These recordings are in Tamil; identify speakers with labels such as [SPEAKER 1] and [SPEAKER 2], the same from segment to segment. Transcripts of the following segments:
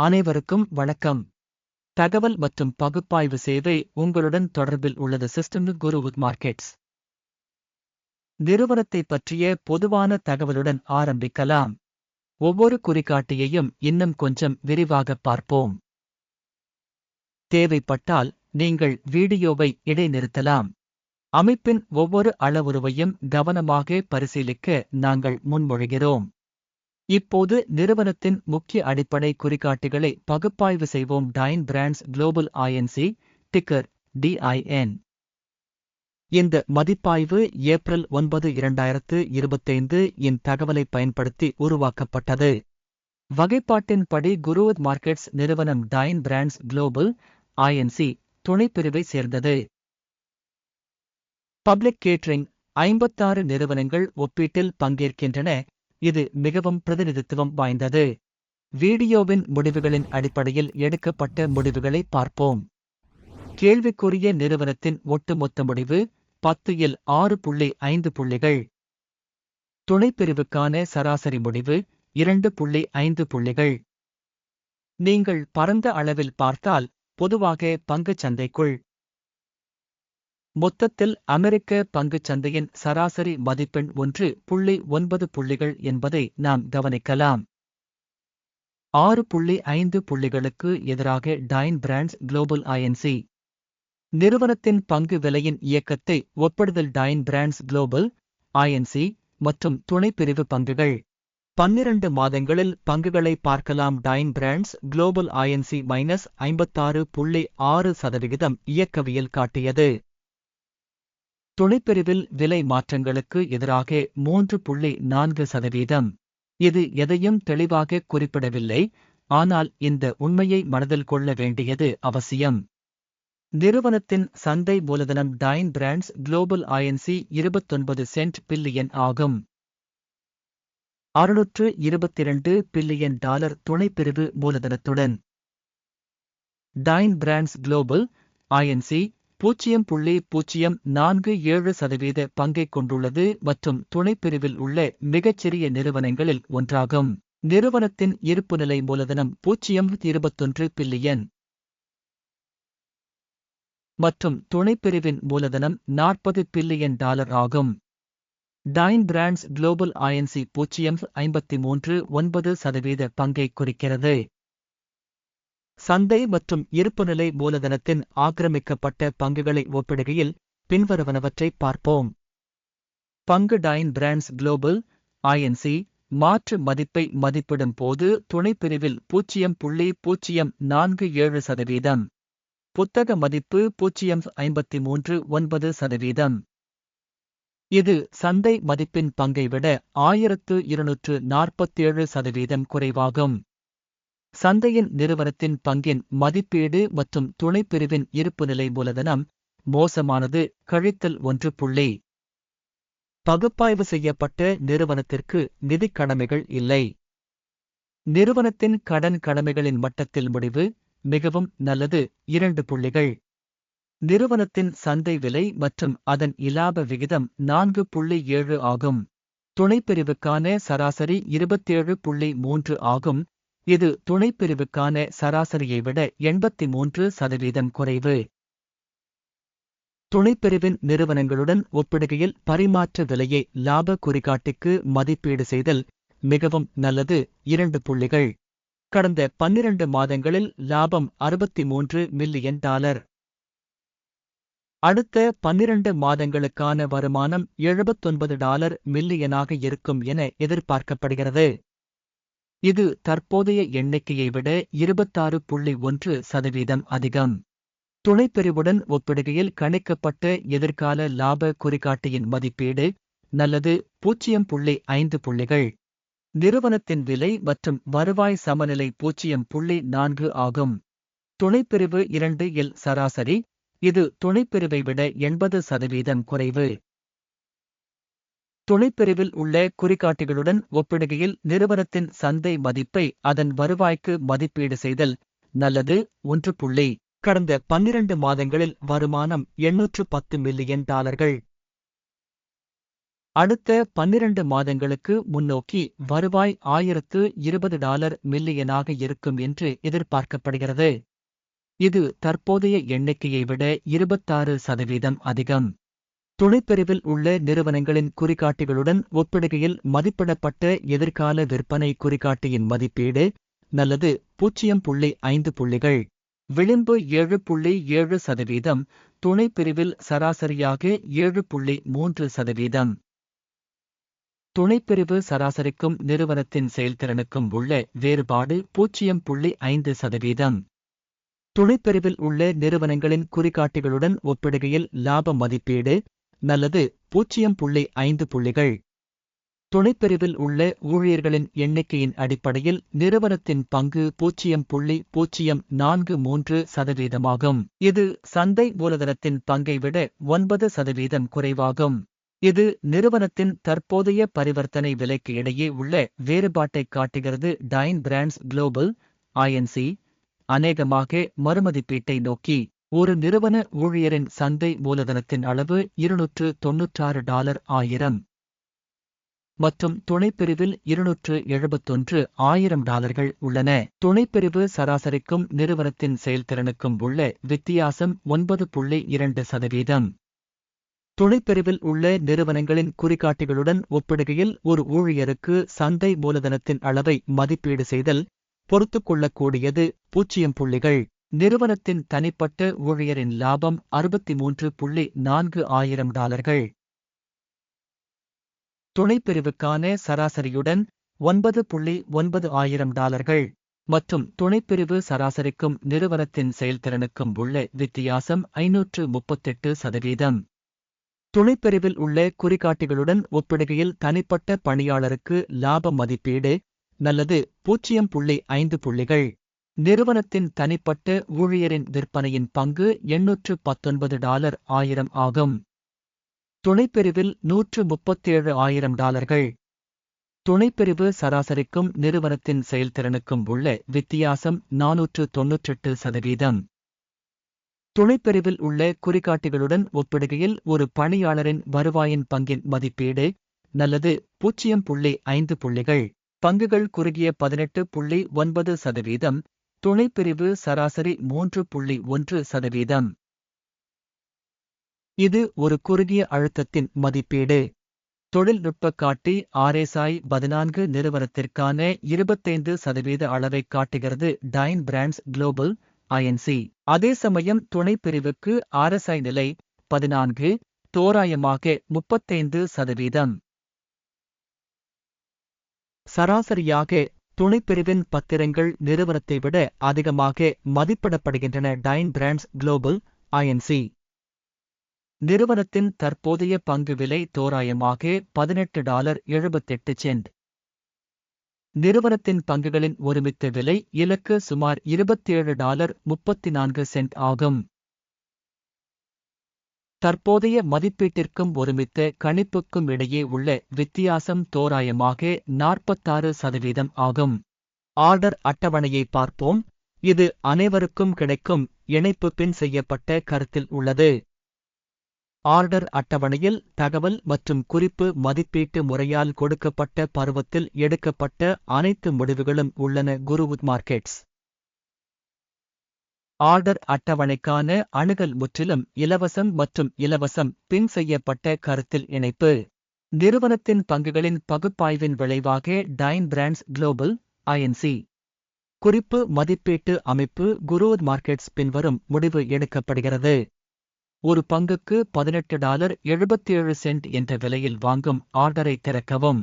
[SPEAKER 1] அனைவருக்கும் வணக்கம். தகவல் மற்றும் பகுப்பாய்வு சேவை உங்களுடன் தொடர்பில் உள்ளது சிஸ்டம் குரு மார்க்கெட்ஸ். நிறுவனத்தை பற்றிய பொதுவான தகவலுடன் ஆரம்பிக்கலாம். ஒவ்வொரு குறிகாட்டியையும் இன்னும் கொஞ்சம் விரிவாக பார்ப்போம். தேவைப்பட்டால் நீங்கள் வீடியோவை இடைநிறுத்தலாம். அமைப்பின் ஒவ்வொரு அளவுருவையும் கவனமாக பரிசீலிக்க நாங்கள் முன்மொழிகிறோம். இப்போது நிறுவனத்தின் முக்கிய அடிப்படை குறிகாட்டிகளை பகுப்பாய்வு செய்வோம். Dine brands global INC ticker DIN இந்த மதிப்பாய்வு ஏப்ரல் ஒன்பது இரண்டாயிரத்து இருபத்தைந்து இன் தகவலை பயன்படுத்தி உருவாக்கப்பட்டது. வகைப்பாட்டின்படி குருவத் மார்க்கெட்ஸ் நிறுவனம் டைன் பிராண்ட்ஸ் குளோபல் ஐஎன்சி துணைப்பிரிவை சேர்ந்தது. பப்ளிக் கேட்டரிங் ஐம்பத்தாறு நிறுவனங்கள் ஒப்பீட்டில் பங்கேற்கின்றன. இது மிகவும் பிரதிநிதித்துவம் வாய்ந்தது. வீடியோவின் முடிவுகளின் அடிப்படையில் எடுக்கப்பட்ட முடிவுகளை பார்ப்போம். கேள்விக்குரிய நிறுவனத்தின் ஒட்டுமொத்த முடிவு பத்து இல் ஆறு புள்ளி ஐந்து புள்ளிகள். துணைப்பிரிவுக்கான சராசரி முடிவு இரண்டு புள்ளி ஐந்து புள்ளிகள். நீங்கள் பரந்த அளவில் பார்த்தால் பொதுவாக பங்குச் சந்தைக்குள் மொத்தத்தில் அமெரிக்க பங்குச் சந்தையின் சராசரி மதிப்பெண் ஒன்று புள்ளி ஒன்பது புள்ளிகள் என்பதை நாம் கவனிக்கலாம். ஆறு புள்ளி ஐந்து புள்ளிகளுக்கு எதிராக டைன் பிராண்ட்ஸ் குளோபல் ஐஎன்சி நிறுவனத்தின் பங்கு விலையின் இயக்கத்தை ஒப்பிடுதல் டைன் பிராண்ட்ஸ் குளோபல் ஐஎன்சி மற்றும் துணைப்பிரிவு பங்குகள். பன்னிரண்டு மாதங்களில் பங்குகளை பார்க்கலாம் Dine brands global INC minus ஐம்பத்தாறு புள்ளி ஆறு சதவிகிதம் இயக்கவியல் காட்டியது. துணைப்பிரிவில் விலை மாற்றங்களுக்கு எதிராக மூன்று புள்ளி நான்கு சதவீதம். இது எதையும் தெளிவாக குறிப்பிடவில்லை ஆனால் இந்த உண்மையை மனதில் கொள்ள வேண்டியது அவசியம். நிறுவனத்தின் சந்தை மூலதனம் டைன் பிராண்ட்ஸ் குளோபல் ஐஎன்சி இருபத்தொன்பது சென்ட் பில்லியன் ஆகும். அறுநூற்று இருபத்திரண்டு பில்லியன் டாலர் துணைப்பிரிவு மூலதனத்துடன். டைன் பிராண்ட்ஸ் குளோபல் ஐஎன்சி பூஜ்ஜியம் புள்ளி பூஜ்ஜியம் நான்கு ஏழு சதவீத பங்கை கொண்டுள்ளது மற்றும் துணைப்பிரிவில் உள்ள மிகச்சிறிய நிறுவனங்களில் ஒன்றாகும். நிறுவனத்தின் இருப்புநிலை மூலதனம் பூஜ்ஜியம் இருபத்தொன்று பில்லியன் மற்றும் துணைப்பிரிவின் மூலதனம் நாற்பது பில்லியன் டாலர் ஆகும். டைன் பிராண்ட்ஸ் குளோபல் ஐஎன்சி பூஜ்ஜியம் ஐம்பத்தி மூன்று ஒன்பது சதவீத பங்கை குறிக்கிறது. சந்தை மற்றும் இருப்புநிலை மூலதனத்தின் ஆக்கிரமிக்கப்பட்ட பங்குகளை ஒப்பிடுகையில் பின்வருவனவற்றை பார்ப்போம். பங்கு டைன் பிராண்ட்ஸ் குளோபல் ஐஎன்சி மாற்று மதிப்பை மதிப்பிடும் போது துணைப்பிரிவில் பூஜ்ஜியம் புள்ளி பூஜ்ஜியம் நான்கு ஏழு சதவீதம். புத்தக மதிப்பு பூஜ்ஜியம் ஐம்பத்தி மூன்று ஒன்பது சதவீதம். இது சந்தை மதிப்பின் பங்கை விட ஆயிரத்து இருநூற்று நாற்பத்தேழு சதவீதம் குறைவாகும். சந்தையின் நிறுவனத்தின் பங்கின் மதிப்பீடு மற்றும் துணைப்பிரிவின் இருப்புநிலை மூலதனம் மோசமானது. கழித்தல் ஒன்று புள்ளி. பகுப்பாய்வு செய்யப்பட்ட நிறுவனத்திற்கு நிதிக் கடமைகள் இல்லை. நிறுவனத்தின் கடன் கடமைகளின் மட்டத்தில் முடிவு மிகவும் நல்லது. இரண்டு புள்ளிகள். நிறுவனத்தின் சந்தை விலை மற்றும் அதன் இலாப விகிதம் நான்கு புள்ளி ஏழு ஆகும். துணைப்பிரிவுக்கான சராசரி இருபத்தேழு புள்ளி மூன்று ஆகும். இது துணைப்பிரிவுக்கான சராசரியை விட எண்பத்தி மூன்று சதவீதம் குறைவு. துணைப்பிரிவின் நிறுவனங்களுடன் ஒப்பிடுகையில் பரிமாற்ற விலையை லாப குறிகாட்டிக்கு மதிப்பீடு செய்தல் மிகவும் நல்லது. இரண்டு புள்ளிகள். கடந்த பன்னிரண்டு மாதங்களில் லாபம் அறுபத்தி மூன்று மில்லியன் டாலர். அடுத்த பன்னிரண்டு மாதங்களுக்கான வருமானம் எழுபத்தொன்பது டாலர் மில்லியனாக இருக்கும் என எதிர்பார்க்கப்படுகிறது. இது தற்போதைய எண்ணிக்கையை விட இருபத்தாறு புள்ளி ஒன்று சதவீதம் அதிகம். துணைப்பிரிவுடன் ஒப்பிடுகையில் கணிக்கப்பட்ட எதிர்கால லாப குறிகாட்டியின் மதிப்பீடு நல்லது பூஜ்ஜியம் புள்ளி ஐந்து புள்ளிகள். நிறுவனத்தின் விலை மற்றும் வருவாய் சமநிலை பூஜ்ஜியம் புள்ளி நான்கு ஆகும். துணைப்பிரிவு இரண்டு இல் சராசரி இது துணைப்பிரிவை விட எண்பது சதவீதம் குறைவு. துணைப்பிரிவில் உள்ள குறிகாட்டிகளுடன் ஒப்பிடுகையில் நிறுவனத்தின் சந்தை மதிப்பை அதன் வருவாய்க்கு மதிப்பீடு செய்தல் நல்லது. ஒன்று புள்ளி கடந்த பன்னிரண்டு மாதங்களில் வருமானம் எண்ணூற்று பத்து மில்லியன் டாலர்கள். அடுத்த பன்னிரண்டு மாதங்களுக்கு முன்னோக்கி வருவாய் ஆயிரத்து இருபது டாலர் மில்லியனாக இருக்கும் என்று எதிர்பார்க்கப்படுகிறது. இது தற்போதைய எண்ணிக்கையை விட இருபத்தாறு சதவீதம் அதிகம். துணைப்பிரிவில் உள்ள நிறுவனங்களின் குறிகாட்டிகளுடன் ஒப்பிடுகையில் மதிப்பிடப்பட்ட எதிர்கால விற்பனை குறிகாட்டியின் மதிப்பீடு நல்லது பூஜ்ஜியம் புள்ளி ஐந்து புள்ளிகள். விளிம்பு ஏழு புள்ளி ஏழு சதவீதம். துணைப்பிரிவில் சராசரியாக ஏழு புள்ளி மூன்று சதவீதம். துணைப்பிரிவு சராசரிக்கும் நிறுவனத்தின் செயல்திறனுக்கும் உள்ள வேறுபாடு பூஜ்ஜியம் புள்ளி ஐந்து சதவீதம். துணைப்பிரிவில் உள்ள நிறுவனங்களின் குறிகாட்டிகளுடன் ஒப்பிடுகையில் லாப மதிப்பீடு நல்லது பூஜ்ஜியம் புள்ளி ஐந்து புள்ளிகள். துணைப்பிரிவில் உள்ள ஊழியர்களின் எண்ணிக்கையின் அடிப்படையில் நிறுவனத்தின் பங்கு பூஜ்ஜியம் புள்ளி பூஜ்ஜியம் நான்கு மூன்று சதவீதமாகும். இது சந்தை மூலதனத்தின் பங்கை விட ஒன்பது சதவீதம் குறைவாகும். இது நிறுவனத்தின் தற்போதைய பரிவர்த்தனை விலைக்கு இடையே உள்ள வேறுபாட்டைக் காட்டுகிறது. டைன் பிராண்ட்ஸ் குளோபல் ஐஎன்சி அநேகமாக மறுமதிப்பீட்டை நோக்கி. ஒரு நிறுவன ஊழியரின் சந்தை மூலதனத்தின் அளவு இருநூற்று தொன்னூற்றாறு டாலர் ஆயிரம். மற்றும் துணைப்பிரிவில் இருநூற்று எழுபத்தொன்று ஆயிரம் டாலர்கள் உள்ளன. துணைப்பிரிவு சராசரிக்கும் நிறுவனத்தின் செயல்திறனுக்கும் உள்ள வித்தியாசம் ஒன்பது புள்ளி இரண்டு சதவீதம். துணைப்பிரிவில் உள்ள நிறுவனங்களின் குறிகாட்டிகளுடன் ஒப்பிடுகையில் ஒரு ஊழியருக்கு சந்தை மூலதனத்தின் அளவை மதிப்பீடு செய்தல் பொறுத்துக்கொள்ளக்கூடியது பூஜ்ஜியம் புள்ளிகள். நிறுவனத்தின் தனிப்பட்ட ஊழியரின் லாபம் அறுபத்தி மூன்று புள்ளி நான்கு ஆயிரம் டாலர்கள். துணைப்பிரிவுக்கான சராசரியுடன் ஒன்பது புள்ளி ஒன்பது ஆயிரம் டாலர்கள். மற்றும் துணைப்பிரிவு சராசரிக்கும் நிறுவனத்தின் செயல்திறனுக்கும் உள்ள வித்தியாசம் ஐநூற்று முப்பத்தெட்டு சதவீதம். துணைப்பிரிவில் உள்ள குறிகாட்டிகளுடன் ஒப்பிடுகையில் தனிப்பட்ட பணியாளருக்கு லாப மதிப்பீடு நல்லது பூஜ்ஜியம் புள்ளி ஐந்து புள்ளிகள். நிறுவனத்தின் தனிப்பட்ட ஊழியரின் விற்பனையின் பங்கு எண்ணூற்று பத்தொன்பது டாலர் ஆயிரம் ஆகும். துணைப்பிரிவில் நூற்று முப்பத்தேழு ஆயிரம் டாலர்கள். துணைப்பிரிவு சராசரிக்கும் நிறுவனத்தின் செயல்திறனுக்கும் உள்ள வித்தியாசம் நானூற்று தொன்னூற்றெட்டு சதவீதம். துணைப்பிரிவில் உள்ள குறிகாட்டிகளுடன் ஒப்பிடுகையில் ஒரு பணியாளரின் வருவாயின் பங்கின் மதிப்பீடு நல்லது பூஜ்ஜியம் புள்ளி ஐந்து புள்ளிகள். பங்குகள் குறுகிய பதினெட்டு புள்ளி ஒன்பது சதவீதம். துணைப்பிரிவு சராசரி மூன்று புள்ளி ஒன்று சதவீதம். இது ஒரு குறுகிய அழுத்தத்தின் மதிப்பீடு. தொழில்நுட்ப காட்டி ஆர்எஸ்ஐ பதினான்கு நிறுவனத்திற்கான இருபத்தைந்து சதவீத அளவை காட்டுகிறது டைன் பிராண்ட்ஸ் குளோபல் ஐஎன்சி அதே சமயம் துணைப்பிரிவுக்கு ஆர்எஸ்ஐ நிலை பதினான்கு தோராயமாக முப்பத்தைந்து சதவீதம். சராசரியாக துணைப்பிரிவின் பத்திரங்கள் நிறுவனத்தை விட அதிகமாக மதிப்பிடப்படுகின்றன டைன் பிராண்ட்ஸ் குளோபல் ஐஎன்சி நிறுவனத்தின் தற்போதைய பங்கு விலை தோராயமாக பதினெட்டு டாலர் எழுபத்தெட்டு சென்ட். நிறுவனத்தின் பங்குகளின் ஒருமித்த விலை இலக்கு சுமார் இருபத்தேழு டாலர் முப்பத்தி நான்கு சென்ட் ஆகும். தற்போதைய மதிப்பீட்டிற்கும் ஒருமித்த கணிப்புக்கும் இடையே உள்ள வித்தியாசம் தோராயமாக நாற்பத்தாறு சதவீதம் ஆகும். ஆர்டர் அட்டவணையை பார்ப்போம். இது அனைவருக்கும் கிடைக்கும் இணைப்பு பின் செய்யப்பட்ட கருத்தில் உள்ளது. ஆர்டர் அட்டவணையில் தகவல் மற்றும் குறிப்பு மதிப்பீட்டு முறையால் கொடுக்கப்பட்ட பருவத்தில் எடுக்கப்பட்ட அனைத்து முடிவுகளும் உள்ளன. குருவுட் மார்க்கெட்ஸ். ஆர்டர் அட்டவணைக்கான அணுகல் முற்றிலும் இலவசம் மற்றும் இலவசம் பின் செய்யப்பட்ட கருத்தில் இணைப்பு. நிறுவனத்தின் பங்குகளின் பகுப்பாய்வின் விளைவாக டைன் பிராண்ட்ஸ் குளோபல் ஐஎன்சி குறிப்பு மதிப்பீட்டு அமைப்பு குரோத் மார்க்கெட்ஸ் பின்வரும் முடிவு எடுக்கப்படுகிறது. ஒரு பங்குக்கு பதினெட்டு டாலர் எழுபத்தேழு சென்ட் என்ற விலையில் வாங்கும் ஆர்டரை திறக்கவும்.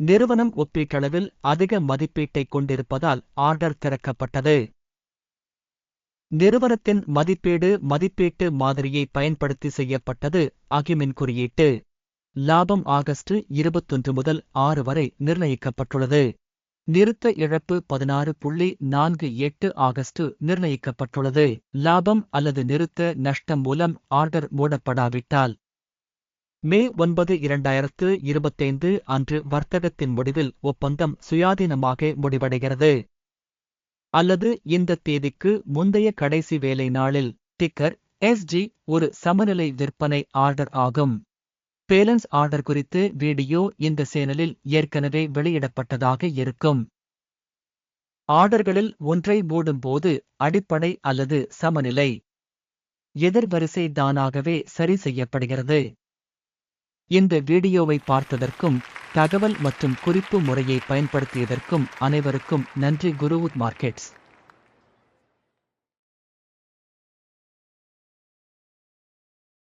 [SPEAKER 1] நிறுவனம் ஒப்பீட்டளவில் அதிக மதிப்பீட்டைக் கொண்டிருப்பதால் ஆர்டர் திறக்கப்பட்டது. நிறுவனத்தின் மதிப்பீடு மதிப்பீட்டு மாதிரியை பயன்படுத்தி செய்யப்பட்டது அகிமின் குறியீட்டு. லாபம் ஆகஸ்ட் இருபத்தொன்று முதல் ஆறு வரை நிர்ணயிக்கப்பட்டுள்ளது. நிறுத்த இழப்பு பதினாறு புள்ளி நான்கு எட்டு ஆகஸ்ட் நிர்ணயிக்கப்பட்டுள்ளது. லாபம் அல்லது நிறுத்த நஷ்டம் மூலம் ஆர்டர் மூடப்படாவிட்டால். மே ஒன்பது இரண்டாயிரத்து இருபத்தைந்து அன்று வர்த்தகத்தின் முடிவில் ஒப்பந்தம் சுயாதீனமாக முடிவடைகிறது. அல்லது இந்த தேதிக்கு முந்தைய கடைசி வேலை நாளில் டிக்கர் எஸ்ஜி ஒரு சமநிலை விற்பனை ஆர்டர் ஆகும். பேலன்ஸ் ஆர்டர் குறித்து வீடியோ இந்த சேனலில் ஏற்கனவே வெளியிடப்பட்டதாக இருக்கும். ஆர்டர்களில் ஒன்றை மூடும்போது அடிப்படை அல்லது சமநிலை எதிர்வரிசை தானாகவே சரி செய்யப்படுகிறது. இந்த வீடியோவை பார்த்ததற்கும் தகவல் மற்றும் குறிப்பு முறையை பயன்படுத்தியதற்கும் அனைவருக்கும் நன்றி குருவுத் மார்க்கெட்ஸ்.